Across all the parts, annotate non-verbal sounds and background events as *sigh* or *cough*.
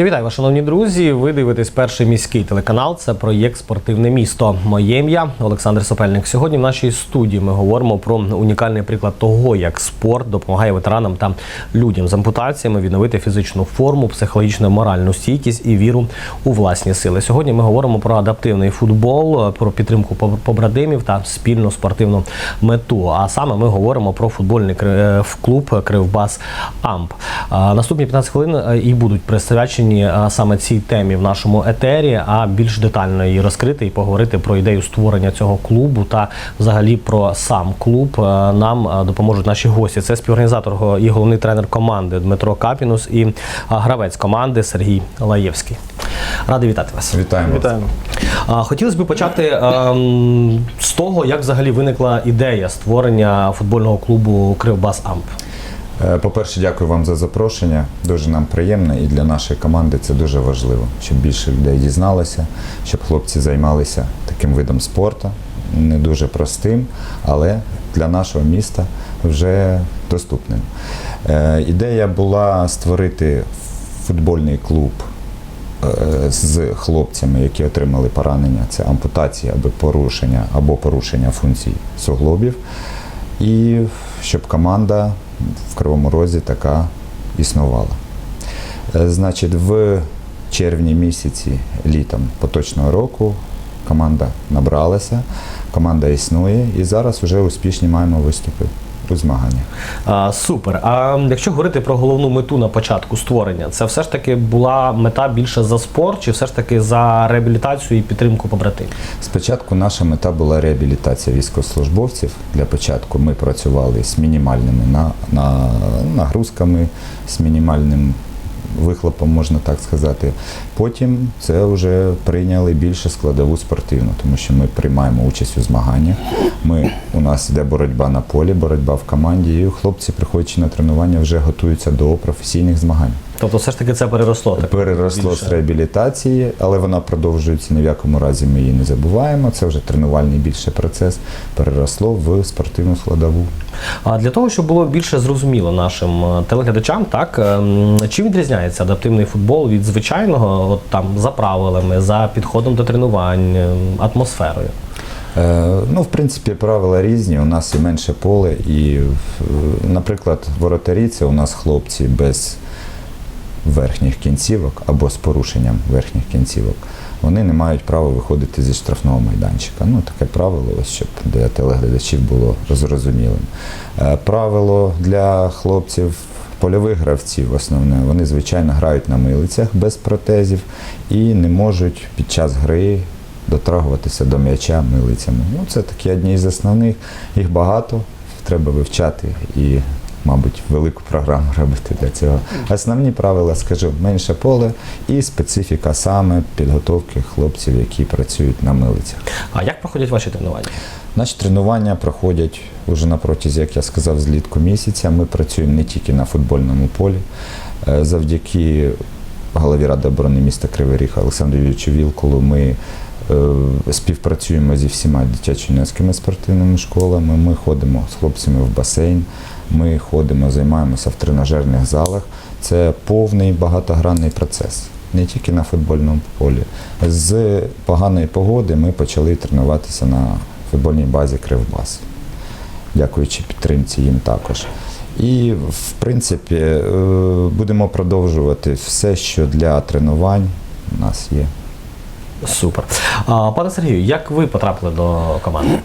Я вітаю вас, шановні друзі. Ви дивитесь перший міський телеканал. Це проєкт Спортивне місто. Моє ім'я Олександр Сопельник. Сьогодні в нашій студії ми говоримо про унікальний приклад того, як спорт допомагає ветеранам та людям з ампутаціями відновити фізичну форму, психологічну моральну стійкість і віру у власні сили. Сьогодні ми говоримо про адаптивний футбол, про підтримку поб- побратимів та спільну спортивну мету. А саме ми говоримо про футбольний е, клуб Кривбас Амп. Наступні 15 хвилин е, і будуть присвячені е, саме цій темі в нашому етері, а більш детально її розкрити і поговорити про ідею створення цього клубу та взагалі про сам клуб. Нам допоможуть наші гості. Це співорганізатор і головний тренер команди Дмитро Капінус і гравець команди Сергій Лаєвський. Радий вітати вас. Вітаємо. Вітаємо. Хотілося б почати ем, з того, як взагалі виникла ідея створення футбольного клубу Кривбас Амп. Е, По-перше, дякую вам за запрошення. Дуже нам приємно і для нашої команди це дуже важливо, щоб більше людей дізналося, щоб хлопці займалися таким видом спорту, не дуже простим, але для нашого міста вже доступним. Е, Ідея була створити футбольний клуб е, з хлопцями, які отримали поранення, це ампутація або порушення, або порушення функцій суглобів. І щоб команда в Кривому Розі така існувала. Е, Значить, в червні місяці літом поточного року команда набралася, команда існує і зараз вже успішні маємо виступи у змаганнях. А, супер. А якщо говорити про головну мету на початку створення, це все ж таки була мета більше за спорт, чи все ж таки за реабілітацію і підтримку побратимів? Спочатку наша мета була реабілітація військовослужбовців. Для початку ми працювали з мінімальними на, на, нагрузками, з мінімальним вихлопом, можна так сказати. Потім це вже прийняли більше складову спортивну, тому що ми приймаємо участь у змаганнях. Ми, у нас йде боротьба на полі, боротьба в команді, і хлопці, приходячи на тренування, вже готуються до професійних змагань. Тобто, все ж таки це переросло так Переросло більше. з реабілітації, але вона продовжується ні в якому разі. Ми її не забуваємо. Це вже тренувальний більше процес. Переросло в спортивну складову. А для того, щоб було більше зрозуміло нашим е, телеглядачам, так ем, чим відрізняється адаптивний футбол від звичайного, от там за правилами, за підходом до тренувань, ем, атмосферою. Е, ну, в принципі, правила різні. У нас і менше поле, і, е, наприклад, воротарі це у нас хлопці без верхніх кінцівок або з порушенням верхніх кінцівок. Вони не мають права виходити зі штрафного майданчика. Ну, таке правило, ось, щоб для телеглядачів було зрозумілим. Е, Правило для хлопців. Польових гравців основне, вони звичайно грають на милицях без протезів і не можуть під час гри дотрагуватися до м'яча милицями. Ну, це такі одні з основних, їх багато, треба вивчати і, мабуть, велику програму робити для цього. Основні правила, скажу, менше поле і специфіка саме підготовки хлопців, які працюють на милицях. А як проходять ваші тренування? Наші тренування проходять уже на протязі, як я сказав, злітку місяця. Ми працюємо не тільки на футбольному полі. Е, Завдяки голові Ради оборони міста Кривий Ріг Олександру Юрійовичу Вілкулу ми е, співпрацюємо зі всіма дитячо-юнацькими спортивними школами. Ми ходимо з хлопцями в басейн, ми ходимо, займаємося в тренажерних залах. Це повний багатогранний процес. Не тільки на футбольному полі. З поганої погоди ми почали тренуватися на футбольній базі Кривбас, дякуючи підтримці їм також. І, в принципі, е, будемо продовжувати все, що для тренувань у нас є. Супер. Пане Сергію, як ви потрапили до команди?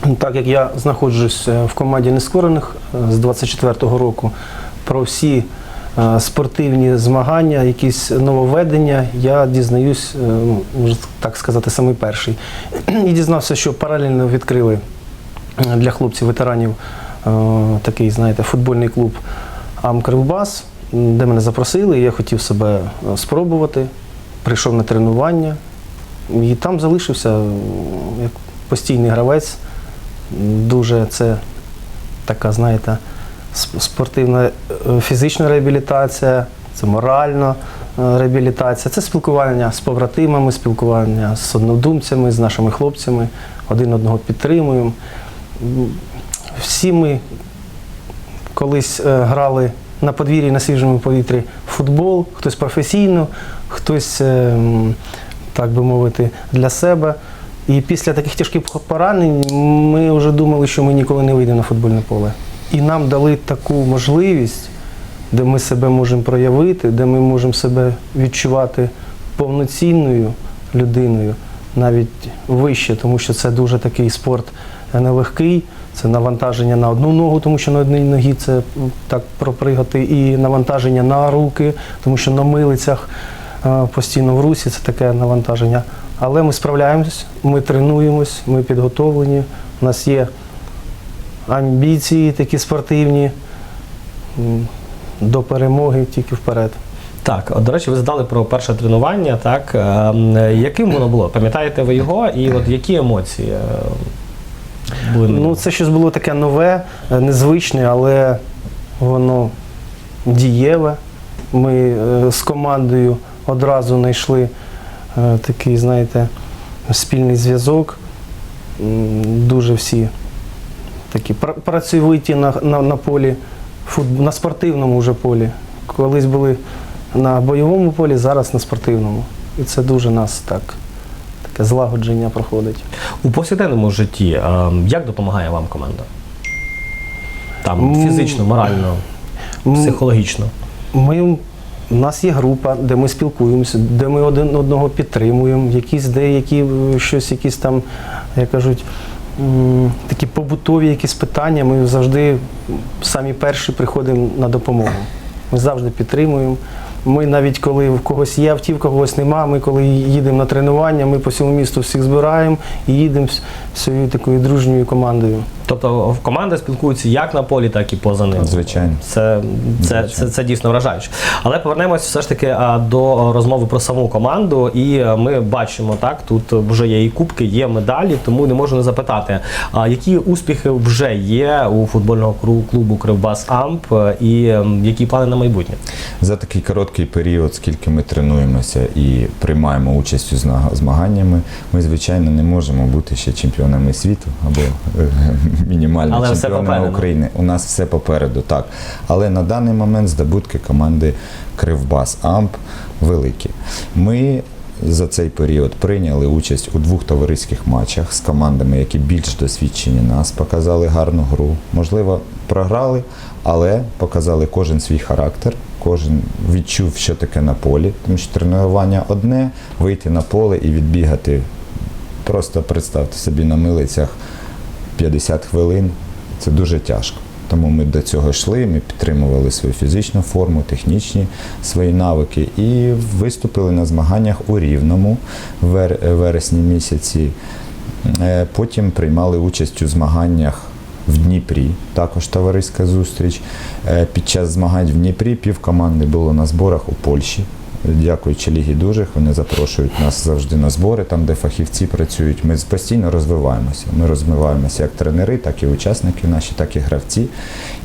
Так як я знаходжусь е, в команді нескорених е, з 24-го року, про всі е, спортивні змагання, якісь нововведення, я дізнаюсь, можна так сказати, самий перший. І дізнався, що паралельно відкрили для хлопців-ветеранів такий, знаєте, футбольний клуб Амкривбас, де мене запросили, я хотів себе спробувати. Прийшов на тренування і там залишився як постійний гравець. Дуже це така, знаєте, спортивна е, фізична реабілітація, це моральна е, реабілітація, це спілкування з побратимами, спілкування з однодумцями, з нашими хлопцями, один одного підтримуємо. Всі ми колись е, грали на подвір'ї на свіжому повітрі футбол, хтось професійно, хтось, е, так би мовити, для себе. І після таких тяжких поранень ми вже думали, що ми ніколи не вийдемо на футбольне поле. І нам дали таку можливість, де ми себе можемо проявити, де ми можемо себе відчувати повноцінною людиною, навіть вище, тому що це дуже такий спорт нелегкий. Це навантаження на одну ногу, тому що на одній ногі це так пропригати, і навантаження на руки, тому що на милицях е, постійно в русі це таке навантаження. Але ми справляємось, ми тренуємось, ми підготовлені. У нас є амбіції такі спортивні. До перемоги тільки вперед. Так, от, до речі, ви згадали про перше тренування. Так Ем, яким воно було? Пам'ятаєте ви його? І от які емоції е, були? Ну, це щось було таке нове, е, незвичне, але воно дієве. Ми е, з командою одразу знайшли е, такий, знаєте, спільний зв'язок. Дуже всі такі пра- працьовиті на, на, на полі, на спортивному вже полі. Колись були на бойовому полі, зараз на спортивному. І це дуже нас так, таке злагодження проходить. У повсякденному житті ем, як допомагає вам команда? Там фізично, морально, психологічно. Ми, у нас є група, де ми спілкуємося, де ми один одного підтримуємо, якісь деякі е, щось, якісь там, як кажуть, такі побутові якісь питання, ми завжди самі перші приходимо на допомогу. Ми завжди підтримуємо. Ми навіть коли в когось є автівка, когось нема, ми коли їдемо на тренування, ми по всьому місту всіх збираємо і їдемо з всією такою дружньою командою. Тобто в команди спілкуються як на полі, так і поза ним. Звичайно. Це, це, це, це дійсно вражаюче. Але повернемось все ж таки до розмови про саму команду. І ми бачимо, так, тут вже є і кубки, є медалі, тому не можу не запитати, які успіхи вже є у футбольного клубу Кривбас Амп і які плани на майбутнє? За такий короткий період, скільки ми тренуємося і приймаємо участь у змаганнями, ми, звичайно, не можемо бути ще чемпіонами світу або е, мінімально Але все попереду. України. У нас все попереду, так. Але на даний момент здобутки команди Кривбас Амп великі. Ми за цей період прийняли участь у двох товариських матчах з командами, які більш досвідчені нас, показали гарну гру. Можливо, програли, але показали кожен свій характер, кожен відчув, що таке на полі. Тому що тренування одне, вийти на поле і відбігати. Просто представте собі на милицях 50 хвилин. Це дуже тяжко. Тому ми до цього йшли, ми підтримували свою фізичну форму, технічні свої навики і виступили на змаганнях у Рівному в вересні місяці. Е, Потім приймали участь у змаганнях в Дніпрі, також товариська зустріч. Е, Під час змагань в Дніпрі пів команди було на зборах у Польщі. Дякуючи Лігі Дужих, вони запрошують нас завжди на збори, там, де фахівці працюють. Ми постійно розвиваємося. Ми розвиваємося як тренери, так і учасники наші, так і гравці.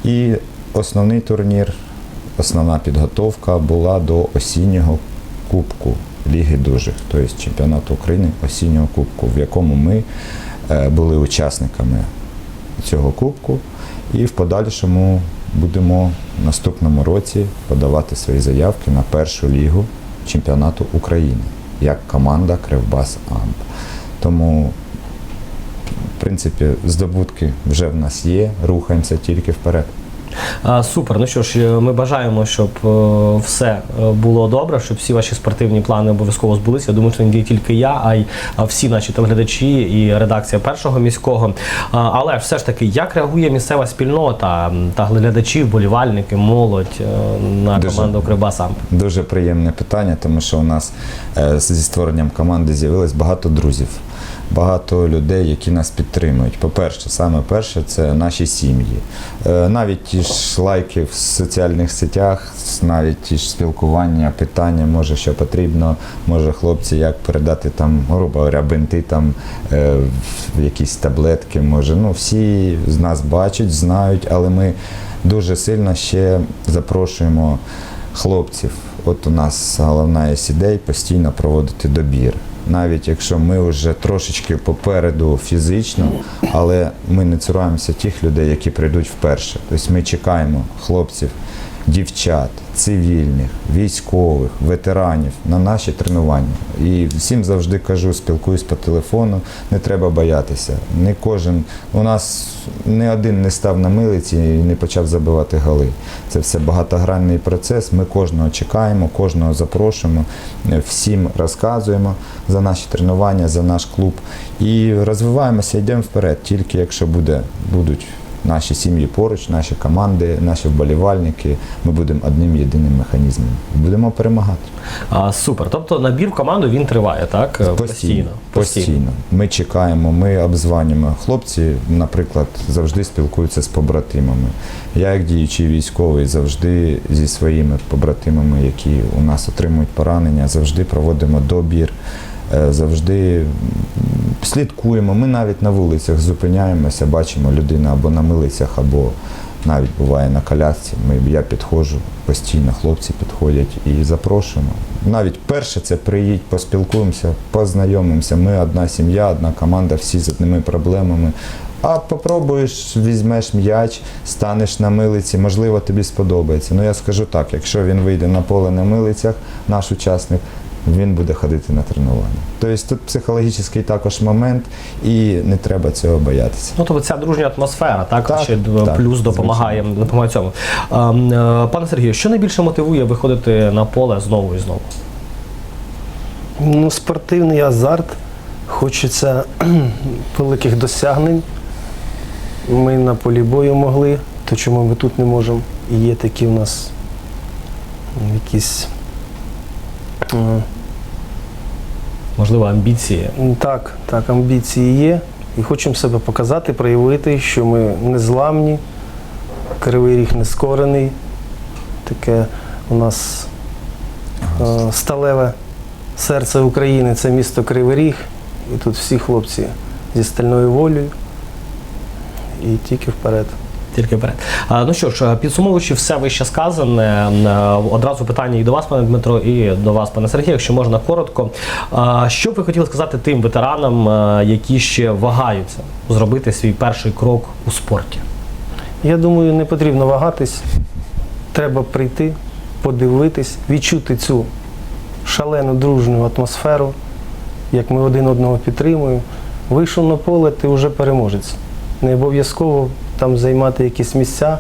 І основний турнір, основна підготовка була до осіннього кубку Ліги Дужих, тобто чемпіонату України осіннього кубку, в якому ми е, були учасниками цього кубку. І в подальшому будемо в наступному році подавати свої заявки на першу лігу чемпіонату України як команда Кривбас Амп. Тому, в принципі, здобутки вже в нас є, рухаємося тільки вперед. А, Супер. Ну що ж, е, ми бажаємо, щоб е, все е, було добре, щоб всі ваші спортивні плани обов'язково збулися. Я думаю, що не тільки я, а й всі наші телеглядачі і редакція першого міського. А, Але все ж таки, як реагує місцева спільнота та глядачі, вболівальники, молодь на Дуже. команду Кривбас Амп? Дуже приємне питання, тому що у нас е, зі створенням команди з'явилось багато друзів, багато людей, які нас підтримують. По-перше, саме перше це наші сім'ї. Е, Навіть ті ж лайки в соціальних сетях, навіть ті ж спілкування, питання, може, що потрібно, може хлопці, як передати там, грубо говоря, бинти, там е, якісь таблетки, може. Ну, всі з нас бачать, знають, але ми дуже сильно ще запрошуємо хлопців. От у нас головна із ідей постійно проводити добір. Навіть якщо ми вже трошечки попереду фізично, але ми не цураємося тих людей, які прийдуть вперше. Тобто ми чекаємо хлопців дівчат, цивільних, військових, ветеранів на наші тренування. І всім завжди кажу, спілкуюсь по телефону, не треба боятися. Не кожен у нас не один не став на милиці і не почав забивати голи. Це все багатогранний процес. Ми кожного чекаємо, кожного запрошуємо, всім розказуємо за наші тренування, за наш клуб і розвиваємося, йдемо вперед. Тільки якщо буде, будуть наші сім'ї поруч, наші команди, наші вболівальники, ми будемо одним єдиним механізмом. Будемо перемагати. А, супер. Тобто набір в команду він триває, так? Е, Постійно. Постійно. Ми чекаємо, ми обзванюємо. Хлопці, наприклад, завжди спілкуються з побратимами. Я, як діючий військовий, завжди зі своїми побратимами, які у нас отримують поранення, завжди проводимо добір, завжди слідкуємо. Ми навіть на вулицях зупиняємося, бачимо людину або на милицях, або навіть буває на колясці. Ми, я підходжу постійно, хлопці підходять і запрошуємо. Навіть перше це приїдь, поспілкуємося, познайомимося. Ми одна сім'я, одна команда, всі з одними проблемами. А попробуєш, візьмеш м'яч, станеш на милиці, можливо, тобі сподобається. Ну я скажу так, якщо він вийде на поле на милицях, наш учасник, він буде ходити на тренування. Тобто тут психологічний також момент, і не треба цього боятися. Ну, тобто ця дружня атмосфера, так, Так, ще так, плюс допомагає, допомагає цьому. А, е, пане Сергію, що найбільше мотивує виходити на поле знову і знову? Ну, спортивний азарт, хочеться *clears throat* великих досягнень. Ми на полі бою могли, то чому ми тут не можемо? І є такі у нас якісь. Можливо, амбіції. Так, так, амбіції є. І хочемо себе показати, проявити, що ми не зламні, кривий ріг не скорений. Таке у нас е, сталеве серце України це місто Кривий Ріг. І тут всі хлопці зі стальною волею. І тільки вперед. Тільки вперед. Ну що ж, підсумовуючи все вище сказане, е, одразу питання і до вас, пане Дмитро, і до вас, пане Сергію, якщо можна коротко. Що б ви хотіли сказати тим ветеранам, е, які ще вагаються зробити свій перший крок у спорті? Я думаю, не потрібно вагатись. Треба прийти, подивитись, відчути цю шалену дружню атмосферу, як ми один одного підтримуємо. Вийшов на поле, ти вже переможець. Не обов'язково там займати якісь місця.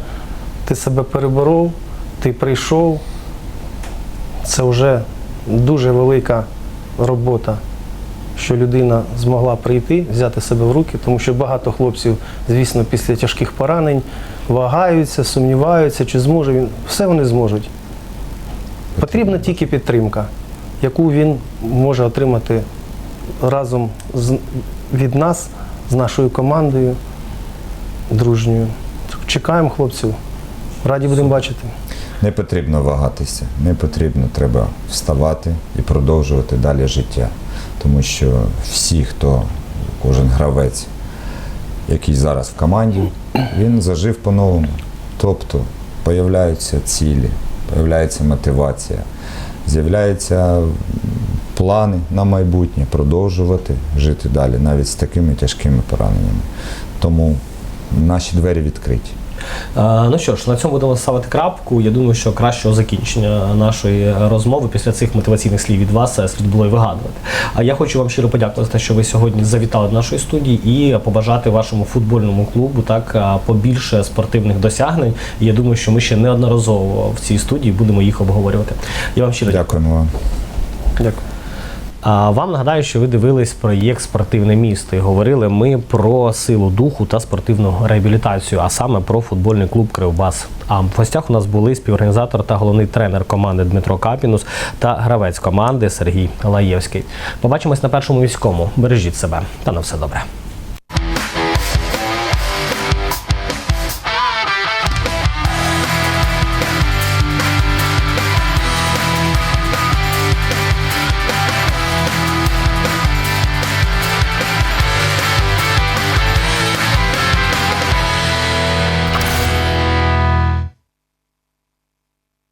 Ти себе переборов, ти прийшов. Це вже дуже велика робота, що людина змогла прийти, взяти себе в руки, тому що багато хлопців, звісно, після тяжких поранень вагаються, сумніваються, чи зможе він. Все вони зможуть. Потрібна тільки підтримка, яку він може отримати разом від нас, з нашою командою дружньою. Чекаємо хлопців. Раді будемо бачити. Не потрібно вагатися, не потрібно, треба вставати і продовжувати далі життя. Тому що всі, хто, кожен гравець, який зараз в команді, він зажив по-новому. Тобто появляються цілі, появляється мотивація, з'являються плани на майбутнє продовжувати жити далі, навіть з такими тяжкими пораненнями. Тому наші двері відкриті. Ну що ж, на цьому будемо ставити крапку. Я думаю, що кращого закінчення нашої розмови після цих мотиваційних слів від вас е, слід було і вигадувати. А я хочу вам щиро подякувати за те, що ви сьогодні завітали до нашої студії і побажати вашому футбольному клубу так е, побільше спортивних досягнень. Я думаю, що ми ще неодноразово в цій студії будемо їх обговорювати. Я вам щиро дякую. Дякуємо вам. Дякую. Вам нагадаю, що ви дивились проєкт Спортивне місто і говорили ми про силу духу та спортивну реабілітацію, а саме про футбольний клуб Кривбас. А в гостях у нас були співорганізатор та головний тренер команди Дмитро Капінус та гравець команди Сергій Лаєвський. Побачимось на першому війському. Бережіть себе та на все добре.